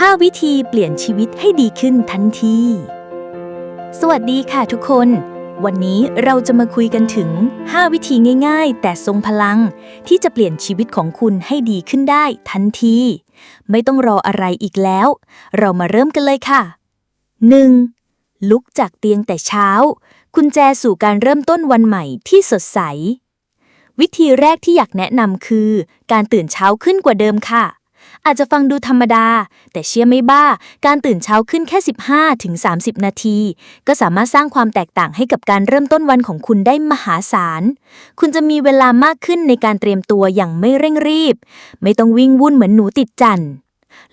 5 วิธีเปลี่ยนชีวิตให้ดีขึ้นทันที สวัสดีค่ะทุกคน วันนี้เราจะมาคุยกันถึง 5 วิธีง่าย ๆ แต่ทรงพลัง ที่จะเปลี่ยนชีวิตของคุณให้ดีขึ้นได้ทันที ไม่ต้องรออะไรอีกแล้ว เรามาเริ่มกันเลยค่ะ 1. ลุกจากเตียงแต่เช้ากุญแจสู่การเริ่มต้นวันใหม่ที่สดใส วิธีแรกที่อยากแนะนำคือ การตื่นเช้าขึ้นกว่าเดิมค่ะ อาจจะฟังดูธรรมดา แต่เชื่อไม่บ้า การตื่นเช้าขึ้นแค่ 15ถึง30 นาที ก็สามารถสร้างความแตกต่างให้กับการเริ่มต้นวันของคุณได้มหาศาล คุณจะมีเวลามากขึ้นในการเตรียมตัวอย่างไม่เร่งรีบ ไม่ต้องวิ่งวุ่นเหมือนหนูติดจันทร์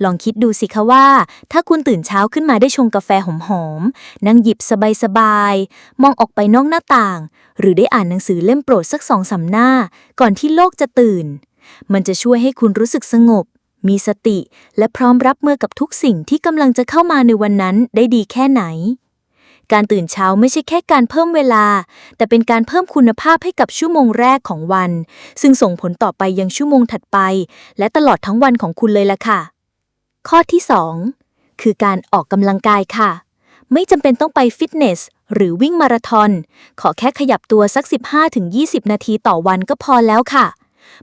ลองคิดดูสิคะว่า ถ้าคุณตื่นเช้าขึ้นมาได้ชงกาแฟหอมๆ นั่งหยิบสบายๆ มองออกไปนอกหน้าต่าง หรือได้อ่านหนังสือเล่มโปรดสักสองสามหน้า ก่อนที่โลกจะตื่น มันจะช่วยให้คุณรู้สึกสงบ มีสติ และพร้อมรับมือกับทุกสิ่งที่กำลังจะเข้ามาในวันนั้นได้ดีแค่ไหน การตื่นเช้าไม่ใช่แค่การเพิ่มเวลา แต่เป็นการเพิ่มคุณภาพให้กับชั่วโมงแรกของวัน ซึ่งส่งผลต่อไปยังชั่วโมงถัดไป และตลอดทั้งวันของคุณเลยล่ะค่ะ ข้อที่ 2 คือการออกกำลังกายค่ะ ไม่จำเป็นต้องไปฟิตเนสหรือวิ่งมาราธอนขอแค่ขยับตัวสัก 15-20 นาทีต่อวันก็พอแล้วค่ะ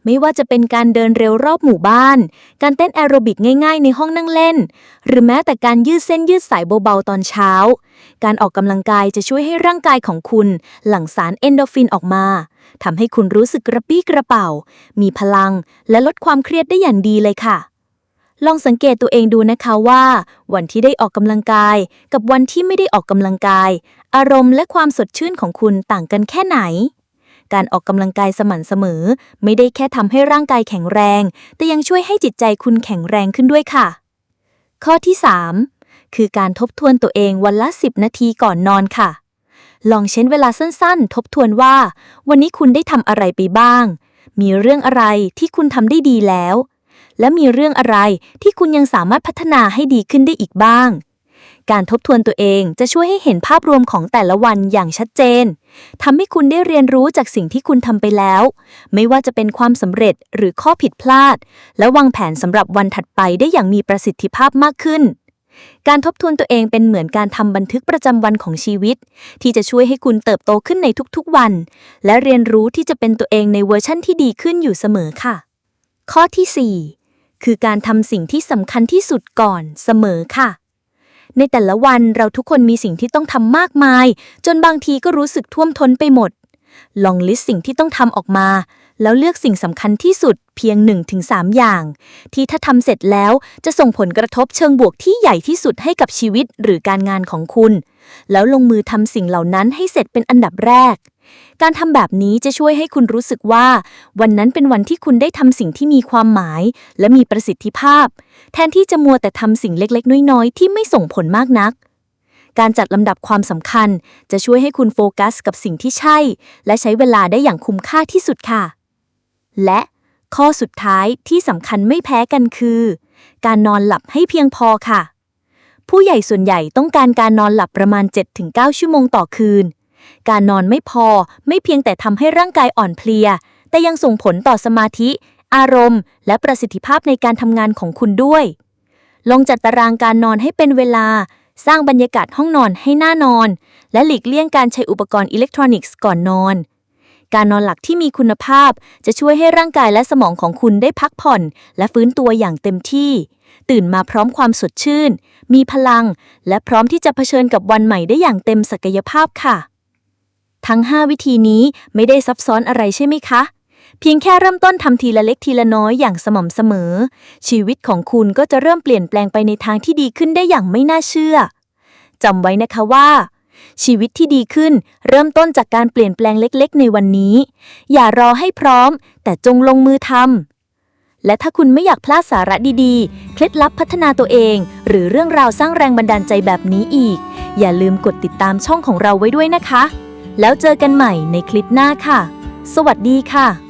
ไม่ว่าจะเป็นการเดินเร็วรอบหมู่บ้าน การเต้นแอโรบิกง่ายๆ ในห้องนั่งเล่น หรือแม้แต่การยืดเส้นยืดสายเบาๆตอนเช้า การออกกำลังกายจะช่วยให้ร่างกายของคุณหลั่งสารเอนโดฟินออกมาทำให้คุณรู้สึกกระปี้กระเป๋า มีพลัง และลดความเครียดได้อย่างดีเลยค่ะลองสังเกตตัวเองดูนะคะว่า วันที่ได้ออกกำลังกาย กับวันที่ไม่ได้ออกกำลังกาย อารมณ์และความสดชื่นของคุณต่างกันแค่ไหน การออกกำลังกายสม่ำเสมอ ไม่ได้แค่ทำให้ร่างกายแข็งแรง แต่ยังช่วยให้จิตใจคุณแข็งแรงขึ้นด้วยค่ะ ข้อที่ 3 คือการทบทวนตัวเองวันละ 10 นาทีก่อนนอนค่ะ ลองเช้นเวลาสั้นๆ ทบทวนว่า วันนี้คุณได้ทำอะไรไปบ้าง มีเรื่องอะไรที่คุณทำได้ดีแล้ว และมีเรื่องอะไรที่คุณยังสามารถพัฒนาให้ดีขึ้นได้อีกบ้าง การทบทวนตัวเองจะช่วยให้เห็นภาพรวมของแต่ละวันอย่างชัดเจนทำให้คุณได้เรียนรู้จากสิ่งที่คุณทำไปแล้ว ไม่ว่าจะเป็นความสำเร็จหรือข้อผิดพลาด และวางแผนสำหรับวันถัดไปได้อย่างมีประสิทธิภาพมากขึ้น การทบทวนตัวเองเป็นเหมือนการทำบันทึกประจำวันของชีวิต ที่จะช่วยให้คุณเติบโตขึ้นในทุกๆวัน และเรียนรู้ที่จะเป็นตัวเองในเวอร์ชั่นที่ดีขึ้นอยู่เสมอค่ะ ข้อที่ 4 คือการทำสิ่งที่สำคัญที่สุดก่อนเสมอค่ะ ในแต่ละวันเราทุกคนมีสิ่งที่ต้องทำมากมาย จนบางทีก็รู้สึกท่วมท้นไปหมด ลองลิสต์สิ่งที่ต้องทำออกมา แล้วเลือกสิ่งสำคัญที่สุดเพียง 1-3 อย่าง ที่ถ้าทำเสร็จแล้วจะส่งผลกระทบเชิงบวกที่ใหญ่ที่สุดให้กับชีวิตหรือการงานของคุณ แล้วลงมือทำสิ่งเหล่านั้นให้เสร็จเป็นอันดับแรก การทำแบบนี้จะช่วยให้คุณรู้สึกว่า วันนั้นเป็นวันที่คุณได้ทำสิ่งที่มีความหมาย และมีประสิทธิภาพ แทนที่จะมัวแต่ทำสิ่งเล็กๆ น้อยๆ ที่ไม่ส่งผลมากนัก การจัดลำดับความสำคัญ จะช่วยให้คุณโฟกัสกับสิ่งที่ใช่ และใช้เวลาได้อย่างคุ้มค่าที่สุดค่ะ และข้อสุดท้ายที่สำคัญไม่แพ้กันคือ การนอนหลับให้เพียงพอค่ะ ผู้ใหญ่ส่วนใหญ่ต้องการการนอนหลับประมาณ 7-9 ชั่วโมงต่อคืน การนอนไม่พอไม่เพียงแต่ทำให้ร่างกายอ่อนเพลีย แต่ยังส่งผลต่อสมาธิ อารมณ์ และประสิทธิภาพในการทำงานของคุณด้วย ลองจัดตารางการนอนให้เป็นเวลา สร้างบรรยากาศห้องนอนให้น่านอน และหลีกเลี่ยงการใช้อุปกรณ์อิเล็กทรอนิกส์ก่อนนอนการนอนหลับที่มีคุณภาพ จะช่วยให้ร่างกายและสมองของคุณได้พักผ่อน และฟื้นตัวอย่างเต็มที่ ตื่นมาพร้อมความสดชื่น มีพลัง และพร้อมที่จะเผชิญกับวันใหม่ได้อย่างเต็มศักยภาพค่ะ ทั้ง 5 วิธีนี้ไม่ได้ซับซ้อนอะไรใช่ไหมคะ เพียงแค่เริ่มต้นทำทีละเล็กทีละน้อยอย่างสม่ำเสมอ ชีวิตของคุณก็จะเริ่มเปลี่ยนแปลงไปในทางที่ดีขึ้นได้อย่างไม่น่าเชื่อจำไว้นะคะว่าชีวิตที่ดีขึ้นเริ่มต้นจากการเปลี่ยนแปลงเล็กๆ ในวันนี้ อย่ารอให้พร้อม แต่จงลงมือทำและถ้าคุณไม่อยากพลาดสาระดีๆ เคล็ดลับพัฒนาตัวเอง หรือเรื่องราวสร้างแรงบันดาลใจแบบนี้อีก อย่าลืมกดติดตามช่องของเราไว้ด้วยนะคะ แล้วเจอกันใหม่ในคลิปหน้าค่ะ สวัสดีค่ะ